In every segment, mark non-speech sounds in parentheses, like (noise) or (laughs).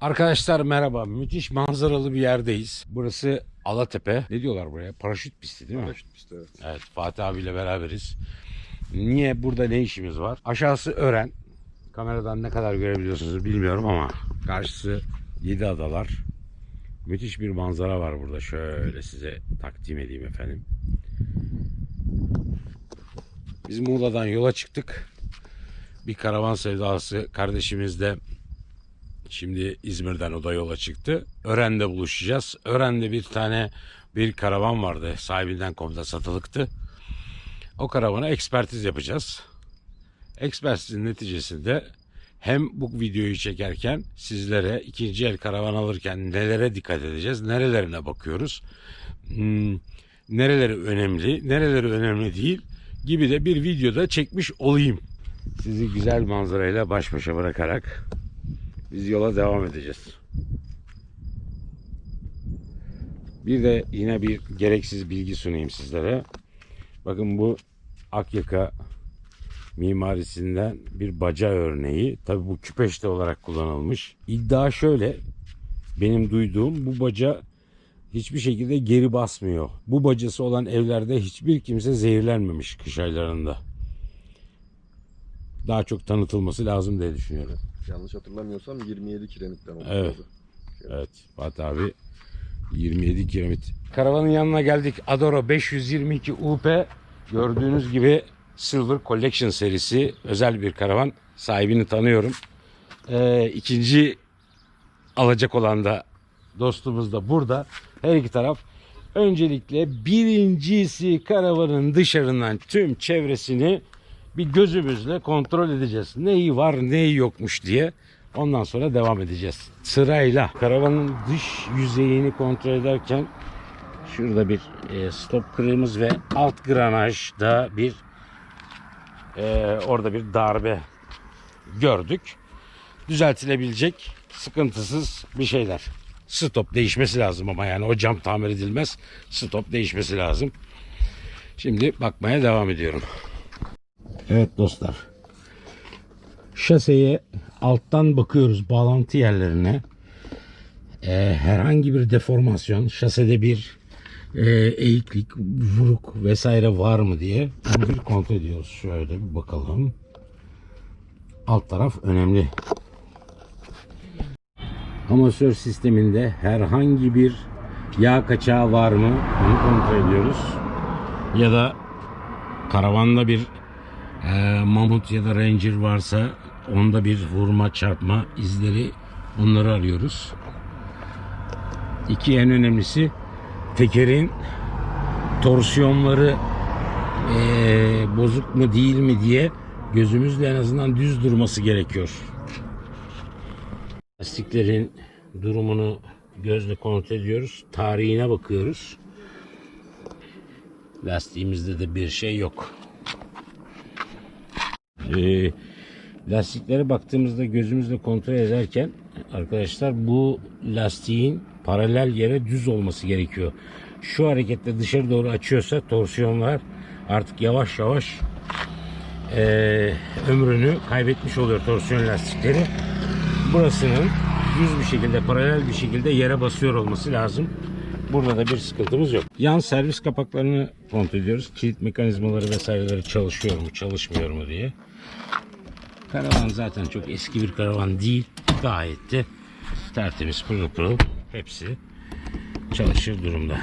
Arkadaşlar merhaba. Müthiş manzaralı bir yerdeyiz. Burası Alatepe. Ne diyorlar buraya? Paraşüt pisti değil mi? Paraşüt pisti evet. Evet Fatih abiyle beraberiz. Niye burada ne işimiz var? Aşağısı Ören. Kameradan ne kadar görebiliyorsunuz bilmiyorum ama karşısı Yedi Adalar. Müthiş bir manzara var burada. Şöyle size takdim edeyim efendim. Biz Muğla'dan yola çıktık. Bir karavan sevdası kardeşimiz de Şimdi İzmir'den o da yola çıktı. Ören'de buluşacağız. Ören'de bir tane bir karavan vardı. Sahibinden komda satılıktı. O karavana ekspertiz yapacağız. Ekspertizin neticesinde hem bu videoyu çekerken sizlere ikinci el karavan alırken nelere dikkat edeceğiz, nerelerine bakıyoruz, hmm, nereleri önemli, nereleri önemli değil gibi de bir videoda çekmiş olayım. Sizi güzel manzarayla baş başa bırakarak biz yola devam edeceğiz. Bir de yine bir gereksiz bilgi sunayım sizlere. Bakın bu Akyaka mimarisinden bir baca örneği. Tabi bu küpeşte olarak kullanılmış. İddia şöyle. Benim duyduğum bu baca hiçbir şekilde geri basmıyor. Bu bacası olan evlerde hiçbir kimse zehirlenmemiş kış aylarında. Daha çok tanıtılması lazım diye düşünüyorum. Yanlış hatırlamıyorsam 27 kiremitten olmuş. Evet. Evet Fatih abi 27 kiremit. Karavanın yanına geldik. Adoro 522 UP gördüğünüz gibi Silver Collection serisi özel bir karavan. Sahibini tanıyorum. Ee, ikinci alacak olan da dostumuz da burada. Her iki taraf. Öncelikle birincisi karavanın dışarından tüm çevresini bir gözümüzle kontrol edeceğiz. Neyi var neyi yokmuş diye. Ondan sonra devam edeceğiz. Sırayla karavanın dış yüzeyini kontrol ederken şurada bir e, stop kırığımız ve alt granajda bir e, orada bir darbe gördük. Düzeltilebilecek sıkıntısız bir şeyler. Stop değişmesi lazım ama yani o cam tamir edilmez. Stop değişmesi lazım. Şimdi bakmaya devam ediyorum. Evet dostlar. Şaseye alttan bakıyoruz bağlantı yerlerine. Ee, herhangi bir deformasyon, şasede bir e, eğiklik, vuruk vesaire var mı diye onu bir kontrol ediyoruz. Şöyle bir bakalım. Alt taraf önemli. Amasör sisteminde herhangi bir yağ kaçağı var mı onu kontrol ediyoruz. Ya da karavanda bir ee, mamut ya da ranger varsa onda bir vurma çarpma izleri onları arıyoruz. İki en önemlisi tekerin torsiyonları ee, bozuk mu değil mi diye gözümüzle en azından düz durması gerekiyor. Lastiklerin durumunu gözle kontrol ediyoruz. Tarihine bakıyoruz. Lastiğimizde de bir şey yok. E, lastiklere baktığımızda gözümüzle kontrol ederken arkadaşlar bu lastiğin paralel yere düz olması gerekiyor. Şu hareketle dışarı doğru açıyorsa torsiyonlar artık yavaş yavaş e, ömrünü kaybetmiş oluyor torsiyon lastikleri. Burasının düz bir şekilde paralel bir şekilde yere basıyor olması lazım. Burada da bir sıkıntımız yok. Yan servis kapaklarını kontrol ediyoruz. Kilit mekanizmaları vesaireleri çalışıyor mu, çalışmıyor mu diye. Karavan zaten çok eski bir karavan değil. Gayet de tertemiz pırıl pırıl. Hepsi çalışır durumda.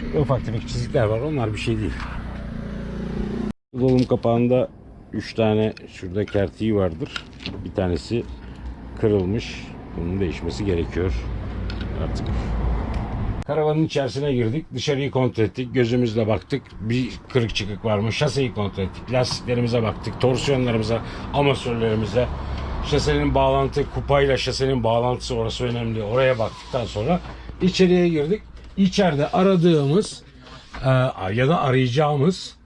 Şöyle ufak tefek çizikler var. Onlar bir şey değil. Dolum kapağında 3 tane şurada kertiği vardır. Bir tanesi kırılmış. Bunun değişmesi gerekiyor. Artık Karavanın içerisine girdik. Dışarıyı kontrol ettik. Gözümüzle baktık. Bir kırık çıkık var mı? Şaseyi kontrol ettik. Lastiklerimize baktık. Torsiyonlarımıza, amasörlerimize. Şasenin bağlantı, kupayla şasenin bağlantısı orası önemli. Oraya baktıktan sonra içeriye girdik. İçeride aradığımız e, ya da arayacağımız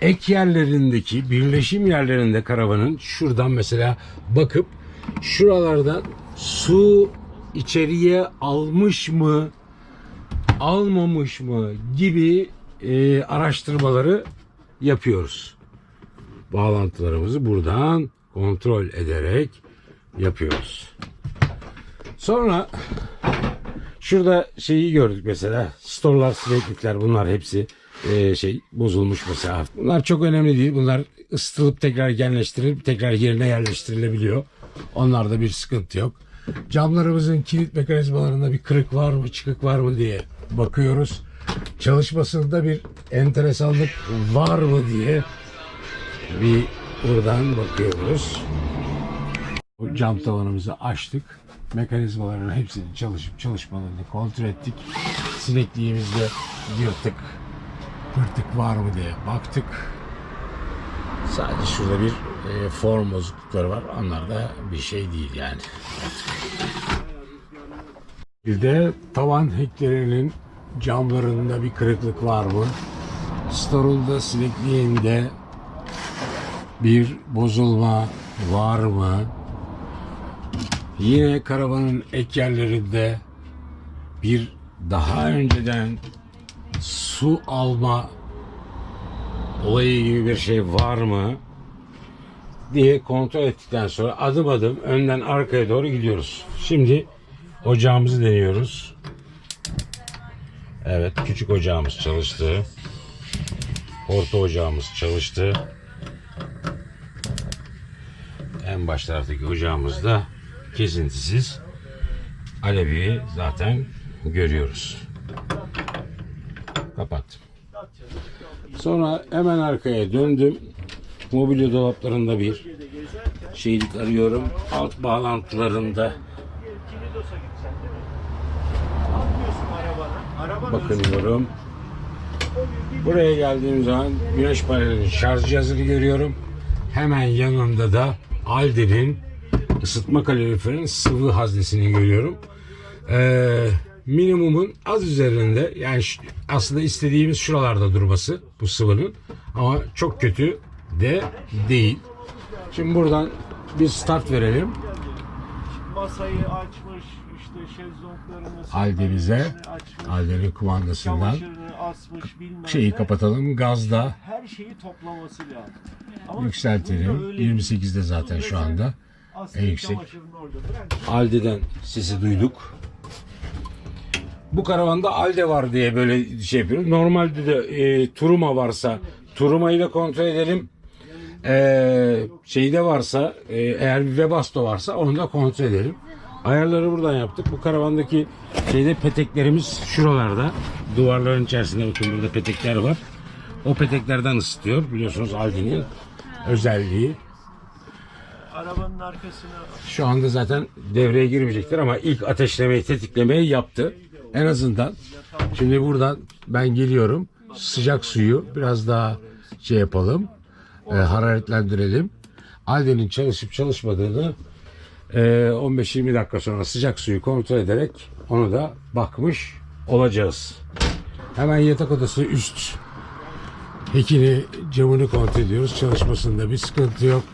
ek yerlerindeki birleşim yerlerinde karavanın şuradan mesela bakıp şuralardan su içeriye almış mı almamış mı gibi e, araştırmaları yapıyoruz. Bağlantılarımızı buradan kontrol ederek yapıyoruz. Sonra şurada şeyi gördük mesela. Storlar, sineklikler bunlar hepsi e, şey bozulmuş mesela. Bunlar çok önemli değil. Bunlar ısıtılıp tekrar genleştirilip tekrar yerine yerleştirilebiliyor. Onlarda bir sıkıntı yok. Camlarımızın kilit mekanizmalarında bir kırık var mı, çıkık var mı diye bakıyoruz. Çalışmasında bir enteresanlık var mı diye bir buradan bakıyoruz. Bu cam tavanımızı açtık. Mekanizmaların hepsinin çalışıp çalışmalarını kontrol ettik. Sinekliğimizde yırtık, pırtık var mı diye baktık. Sadece şurada bir e, form bozuklukları var. Onlar da bir şey değil yani. Bir de tavan heklerinin camlarında bir kırıklık var mı? Storulda sinekliğinde bir bozulma var mı? Yine karavanın ek yerlerinde bir daha önceden su alma olayı gibi bir şey var mı diye kontrol ettikten sonra adım adım önden arkaya doğru gidiyoruz. Şimdi ocağımızı deniyoruz. Evet küçük ocağımız çalıştı. Orta ocağımız çalıştı. En baş taraftaki ocağımızda kesintisiz alevi zaten görüyoruz. Kapattım. Sonra hemen arkaya döndüm. Mobilya dolaplarında bir şeylik arıyorum. Alt bağlantılarında bakınıyorum. Buraya geldiğim zaman güneş panelinin şarj cihazını görüyorum. Hemen yanında da Aldi'nin ısıtma kaloriferin sıvı haznesini görüyorum. Ee, minimumun az üzerinde yani aslında istediğimiz şuralarda durması bu sıvının ama çok kötü de değil. Şimdi buradan bir start verelim. masayı açmış, işte şezlonglarını Aldi'mize, açmış, Aldi'nin kumandasından asmış şeyi kapatalım. Gazda Her şeyi toplaması lazım. Ama yükseltelim. bunda öyle değil. 28'de zaten şu anda. En yüksek. Aldi'den sesi duyduk. Bu karavanda Alde var diye böyle şey yapıyoruz. Normalde de e, Turuma varsa Turuma'yı da kontrol edelim. E, şeyde varsa e, eğer bir Webasto varsa onu da kontrol edelim. Ayarları buradan yaptık. Bu karavandaki şeyde peteklerimiz şuralarda. Duvarların içerisinde bakın burada petekler var. O peteklerden ısıtıyor. Biliyorsunuz Aldi'nin özelliği. Arabanın arkasına Şu anda zaten devreye girmeyecektir ama ilk ateşlemeyi, tetiklemeyi yaptı. En azından. Şimdi buradan ben geliyorum. Sıcak suyu biraz daha şey yapalım. E, hararetlendirelim. Alde'nin çalışıp çalışmadığını e, 15-20 dakika sonra sıcak suyu kontrol ederek onu da bakmış olacağız. Hemen yatak odası üst hekini camını kontrol ediyoruz. Çalışmasında bir sıkıntı yok.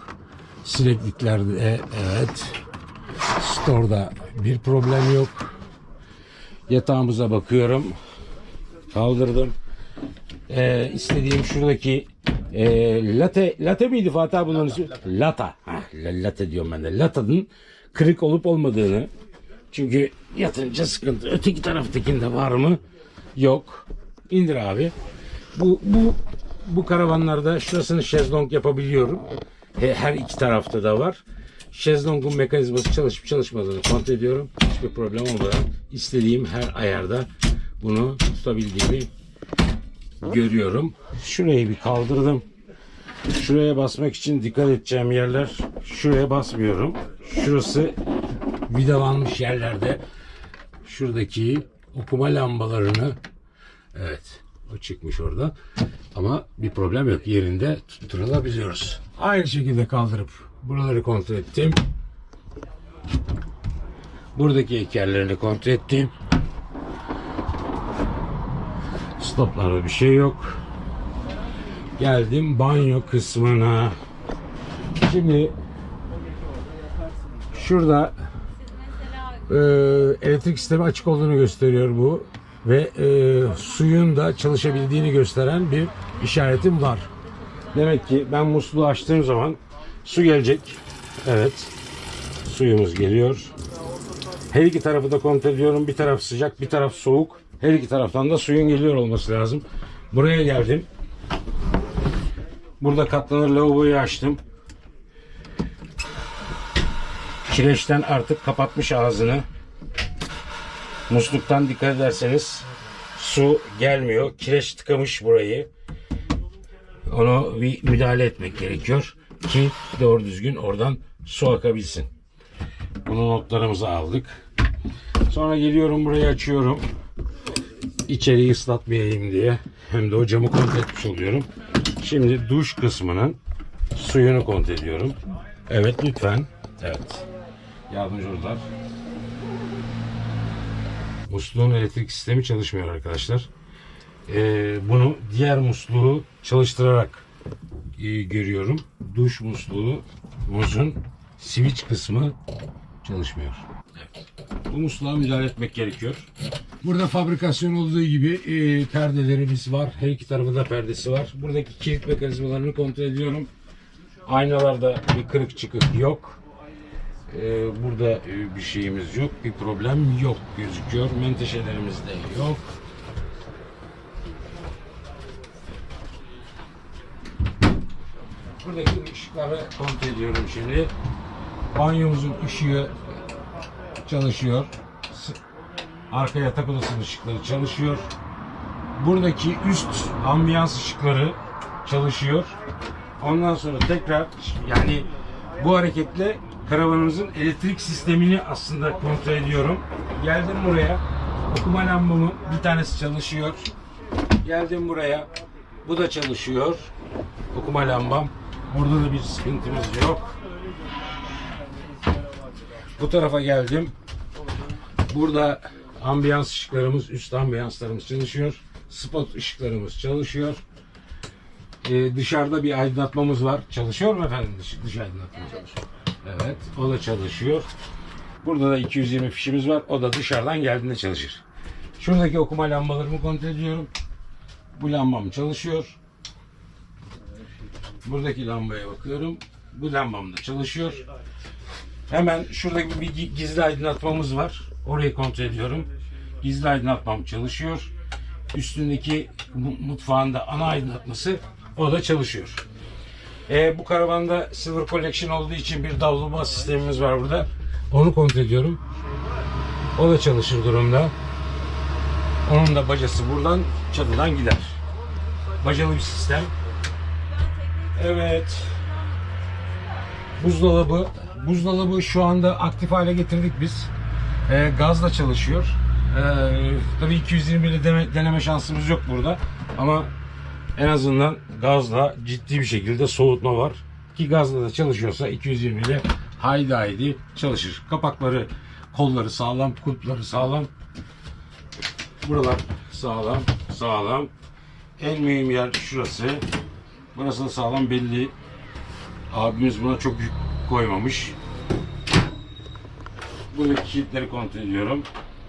Sinekliklerde evet. Store'da bir problem yok. Yatağımıza bakıyorum. Kaldırdım. Ee, istediğim şuradaki e, latte, latte miydi Fatih abi bunların ismi? Lata. La- latte diyorum ben de. Lata'nın kırık olup olmadığını. Çünkü yatınca sıkıntı. Öteki taraftakinde var mı? Yok. İndir abi. Bu, bu, bu karavanlarda şurasını şezlong yapabiliyorum. He- Her iki tarafta da var. Şezlong'un mekanizması çalışıp çalışmadığını kontrol ediyorum. Hiçbir problem olmadan istediğim her ayarda bunu tutabildiğimi görüyorum. Şurayı bir kaldırdım. Şuraya basmak için dikkat edeceğim yerler. Şuraya basmıyorum. Şurası vidalanmış yerlerde. Şuradaki okuma lambalarını evet o çıkmış orada. Ama bir problem yok. Yerinde tutturulabiliyoruz. Aynı şekilde kaldırıp buraları kontrol ettim. Buradaki ekerlerini kontrol ettim. Stoplarda bir şey yok. Geldim banyo kısmına. Şimdi şurada e, elektrik sistemi açık olduğunu gösteriyor bu ve e, suyun da çalışabildiğini gösteren bir işaretim var. Demek ki ben musluğu açtığım zaman su gelecek. Evet. Suyumuz geliyor. Her iki tarafı da kontrol ediyorum. Bir taraf sıcak, bir taraf soğuk. Her iki taraftan da suyun geliyor olması lazım. Buraya geldim. Burada katlanır lavaboyu açtım. Kireçten artık kapatmış ağzını. Musluktan dikkat ederseniz su gelmiyor. Kireç tıkamış burayı. Onu bir müdahale etmek gerekiyor ki doğru düzgün oradan su akabilsin. Bunu notlarımıza aldık. Sonra geliyorum burayı açıyorum. İçeriği ıslatmayayım diye. Hem de o camı kontrol etmiş oluyorum. Şimdi duş kısmının suyunu kontrol ediyorum. Evet lütfen. Evet. Yardımcı olurlar. Musluğun elektrik sistemi çalışmıyor arkadaşlar. Ee, bunu diğer musluğu çalıştırarak e, görüyorum. Duş musluğu muzun switch kısmı çalışmıyor. Evet. Bu musluğa müdahale etmek gerekiyor. Burada fabrikasyon olduğu gibi e, perdelerimiz var. Her iki tarafında perdesi var. Buradaki kilit mekanizmalarını kontrol ediyorum. Aynalarda bir kırık çıkık yok. Ee, burada e, bir şeyimiz yok. Bir problem yok gözüküyor. Menteşelerimiz de yok. Buradaki ışıkları kontrol ediyorum şimdi. Banyomuzun ışığı çalışıyor. Arka yatak odasının ışıkları çalışıyor. Buradaki üst ambiyans ışıkları çalışıyor. Ondan sonra tekrar yani bu hareketle karavanımızın elektrik sistemini aslında kontrol ediyorum. Geldim buraya. Okuma lambamın bir tanesi çalışıyor. Geldim buraya. Bu da çalışıyor. Okuma lambam. Burada da bir sıkıntımız yok. Bu tarafa geldim. Burada ambiyans ışıklarımız, üst ambiyanslarımız çalışıyor. Spot ışıklarımız çalışıyor. Ee, dışarıda bir aydınlatmamız var. Çalışıyor mu efendim dış, dış aydınlatma? Evet, o da çalışıyor. Burada da 220 fişimiz var. O da dışarıdan geldiğinde çalışır. Şuradaki okuma lambalarımı kontrol ediyorum. Bu lambam çalışıyor. Buradaki lambaya bakıyorum. Bu lambam da çalışıyor. Hemen şuradaki bir gi- gizli aydınlatmamız var. Orayı kontrol ediyorum. Gizli aydınlatmam çalışıyor. Üstündeki mu- mutfağında ana aydınlatması o da çalışıyor. Ee, bu karavanda Silver Collection olduğu için bir davluma sistemimiz var burada. Onu kontrol ediyorum. O da çalışır durumda. Onun da bacası buradan çatıdan gider. Bacalı bir sistem. Evet. Buzdolabı. Buzdolabı şu anda aktif hale getirdik biz. Ee, gazla çalışıyor. Ee, tabii 220 ile deneme şansımız yok burada. Ama en azından gazla ciddi bir şekilde soğutma var. Ki gazla da çalışıyorsa 220 ile haydi haydi çalışır. Kapakları, kolları sağlam, kulpları sağlam. Buralar sağlam, sağlam. En mühim yer şurası. Burası da sağlam belli. Abimiz buna çok koymamış. Buradaki kilitleri kontrol ediyorum.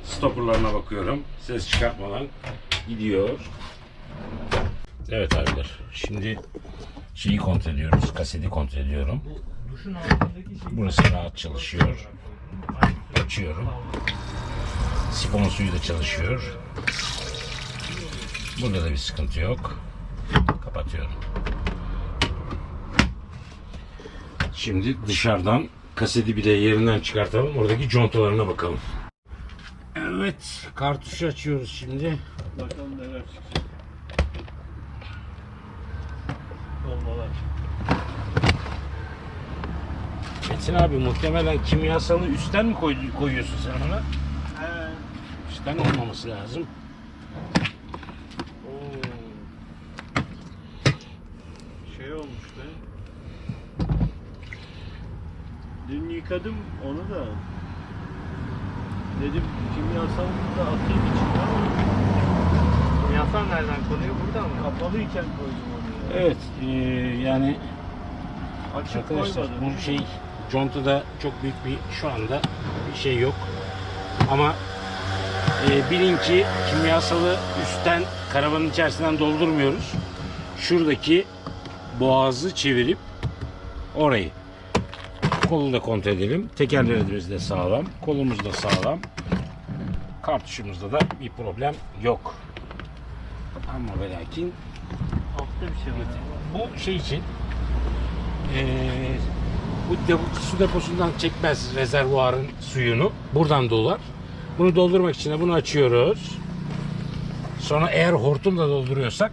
Stopperlarına bakıyorum. Ses çıkartmadan gidiyor. Evet abiler. Şimdi şeyi kontrol ediyoruz. Kaseti kontrol ediyorum. Burası rahat çalışıyor. Açıyorum. Sifon suyu da çalışıyor. Burada da bir sıkıntı yok. Kapatıyorum. Şimdi dışarıdan kaseti bir de yerinden çıkartalım. Oradaki contalarına bakalım. Evet, kartuşu açıyoruz şimdi. bakalım neler çıkacak. Olmalar. Metin abi muhtemelen kimyasalı üstten mi koy- koyuyorsun sen ona? He. Üstten olmaması lazım. Yıkadım onu da. Dedim kimyasalını da atayım içine ama Kimyasal nereden konuyor? Burada mı? kapalıyken koydum onu ya. Evet, eee, yani Açık Arkadaşlar koymadım. bu şey contada çok büyük bir şu anda bir şey yok. Ama e, bilin ki kimyasalı üstten karavanın içerisinden doldurmuyoruz. Şuradaki boğazı çevirip orayı Kolu da kontrol edelim. Tekerlerimiz de sağlam. Kolumuz da sağlam. Kartuşumuzda da bir problem yok. Ama ve lakin Altta bir şey var. bu şey için eee, bu depo- su deposundan çekmez rezervuarın suyunu. Buradan dolar. Bunu doldurmak için de bunu açıyoruz. Sonra eğer hortumla dolduruyorsak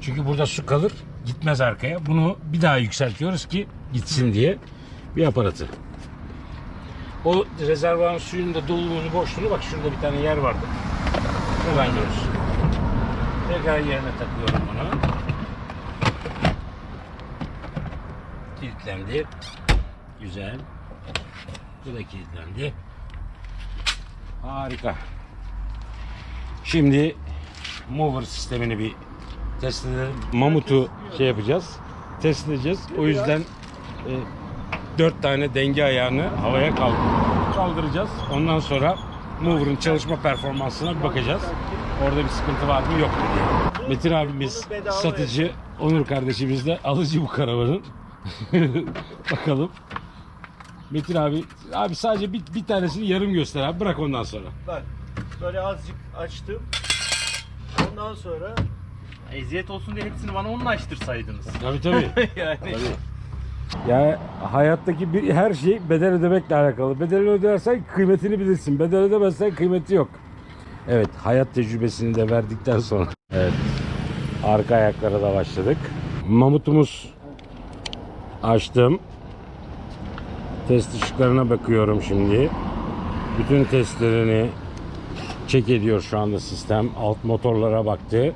çünkü burada su kalır gitmez arkaya. Bunu bir daha yükseltiyoruz ki gitsin diye bir aparatı. O rezervuarın suyunun da doluluğunu boşluğunu bak şurada bir tane yer vardı. Buradan görüyoruz. Tekrar yerine takıyorum bunu. Kilitlendi. Güzel. Bu da kilitlendi. Harika. Şimdi mover sistemini bir test edelim. Mamut'u şey yapacağız. Test edeceğiz. O yüzden e, dört tane denge ayağını havaya kaldır- kaldıracağız. Ondan sonra mover'ın çalışma performansına bir bakacağız. Orada bir sıkıntı var mı yok mu diye. Metin abimiz satıcı, Onur kardeşimiz de alıcı bu karavanın. (laughs) Bakalım. Metin abi, abi sadece bir, bir tanesini yarım göster abi. Bırak ondan sonra. Bak böyle azıcık açtım. Ondan sonra Eziyet olsun diye hepsini bana onunla açtırsaydınız. Tabii tabii. (laughs) yani. Ya hayattaki bir her şey bedel ödemekle alakalı. Bedel ödersen kıymetini bilirsin. Bedel ödemezsen kıymeti yok. Evet, hayat tecrübesini de verdikten sonra. Evet. Arka ayaklara da başladık. Mamutumuz açtım. Test ışıklarına bakıyorum şimdi. Bütün testlerini çek ediyor şu anda sistem. Alt motorlara baktı.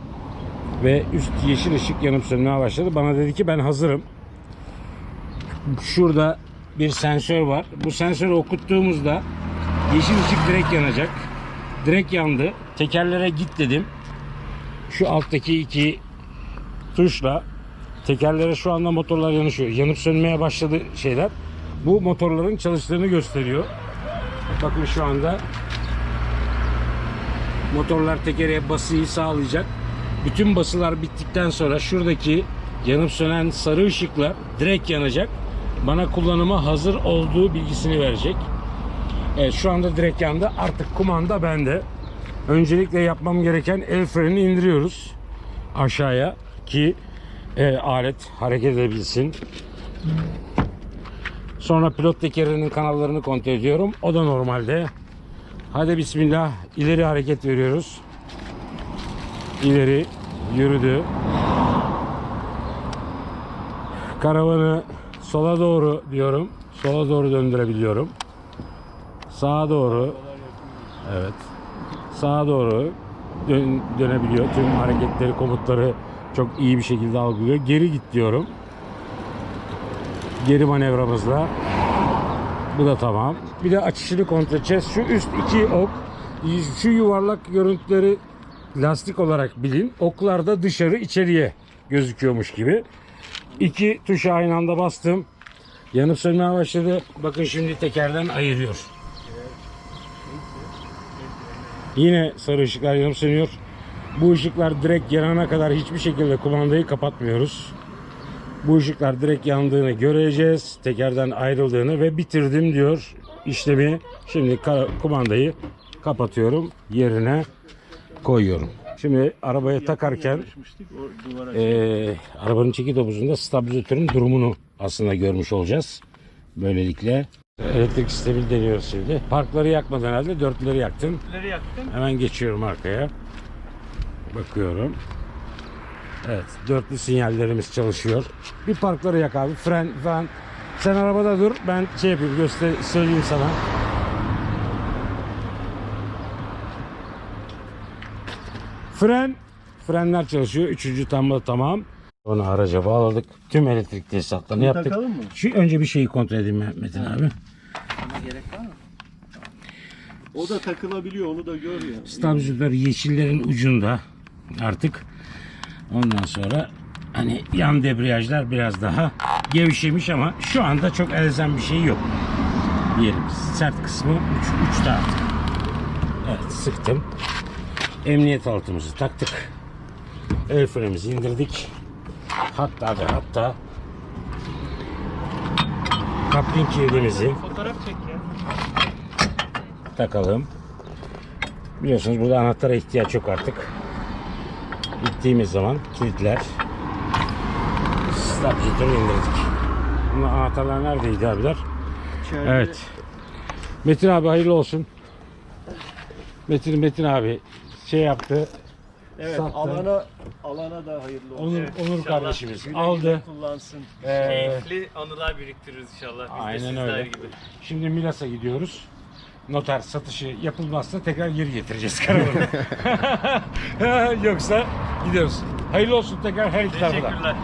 Ve üst yeşil ışık yanıp sönmeye başladı. Bana dedi ki ben hazırım şurada bir sensör var. Bu sensörü okuttuğumuzda yeşil ışık direkt yanacak. Direkt yandı. Tekerlere git dedim. Şu alttaki iki tuşla tekerlere şu anda motorlar yanışıyor. Yanıp sönmeye başladı şeyler. Bu motorların çalıştığını gösteriyor. Bakın şu anda motorlar tekere basıyı sağlayacak. Bütün basılar bittikten sonra şuradaki yanıp sönen sarı ışıklar direkt yanacak. Bana kullanıma hazır olduğu bilgisini verecek. Evet şu anda direkt yandı. Artık kumanda bende. Öncelikle yapmam gereken el frenini indiriyoruz aşağıya ki e, alet hareket edebilsin. Sonra pilot tekerinin kanallarını kontrol ediyorum. O da normalde. Hadi bismillah ileri hareket veriyoruz. İleri yürüdü. Karavanı sola doğru diyorum. Sola doğru döndürebiliyorum. Sağa doğru. Evet. Sağa doğru dön- dönebiliyor. Tüm hareketleri, komutları çok iyi bir şekilde algılıyor. Geri git diyorum. Geri manevramızla. Bu da tamam. Bir de açışını kontrol edeceğiz. Şu üst iki ok, şu yuvarlak görüntüleri lastik olarak bilin. Oklar da dışarı içeriye gözüküyormuş gibi. İki tuşa aynı anda bastım. Yanıp sönmeye başladı. Bakın şimdi tekerden ayırıyor. Yine sarı ışıklar yanıp sönüyor. Bu ışıklar direkt yanana kadar hiçbir şekilde kumandayı kapatmıyoruz. Bu ışıklar direkt yandığını göreceğiz. Tekerden ayrıldığını ve bitirdim diyor işlemi. Şimdi kumandayı kapatıyorum. Yerine koyuyorum. Şimdi arabaya takarken ee, arabanın çeki topuzunda stabilizatörün durumunu aslında görmüş olacağız. Böylelikle elektrik sistemini deniyoruz şimdi. Parkları yakmadan herhalde dörtlüleri yaktım. Neleri yaktım? Hemen geçiyorum arkaya. Bakıyorum. Evet, dörtlü sinyallerimiz çalışıyor. Bir parkları yak abi. Fren falan. Sen arabada dur. Ben şey yapayım, göster söyleyeyim sana. Fren. Frenler çalışıyor. Üçüncü tam tamam. Onu araca bağladık. Tüm elektrik tesisatlarını yaptık. takalım mı? Şu önce bir şeyi kontrol edeyim Metin abi. Buna gerek var mı? O da takılabiliyor onu da gör ya. Stabilizatör yeşillerin ucunda artık. Ondan sonra hani yan debriyajlar biraz daha gevşemiş ama şu anda çok elzem bir şey yok. Diyelim sert kısmı uç, uçta artık. Evet sıktım. Emniyet altımızı taktık. El frenimizi indirdik. Hatta ve hatta Kapling kilidimizi Fotoğraf çek ya. takalım. Biliyorsunuz burada anahtara ihtiyaç yok artık. Gittiğimiz zaman kilitler. Stop jetonu indirdik. Bunun anahtarlar neredeydi abiler? Evet. Metin abi hayırlı olsun. Metin Metin abi şey yaptı. Evet Sattı. alana alana da hayırlı olsun. Onur, Evet, Onur inşallah. kardeşimiz Güle aldı. kullansın. Ee, Keyifli anılar biriktiririz inşallah. Biz Aynen de sizler öyle. gibi. Şimdi Milas'a gidiyoruz. Noter satışı yapılmazsa tekrar geri getireceğiz (laughs) karavanı. (laughs) Yoksa gidiyoruz. Hayırlı olsun tekrar her iki tarafa da. Teşekkürler.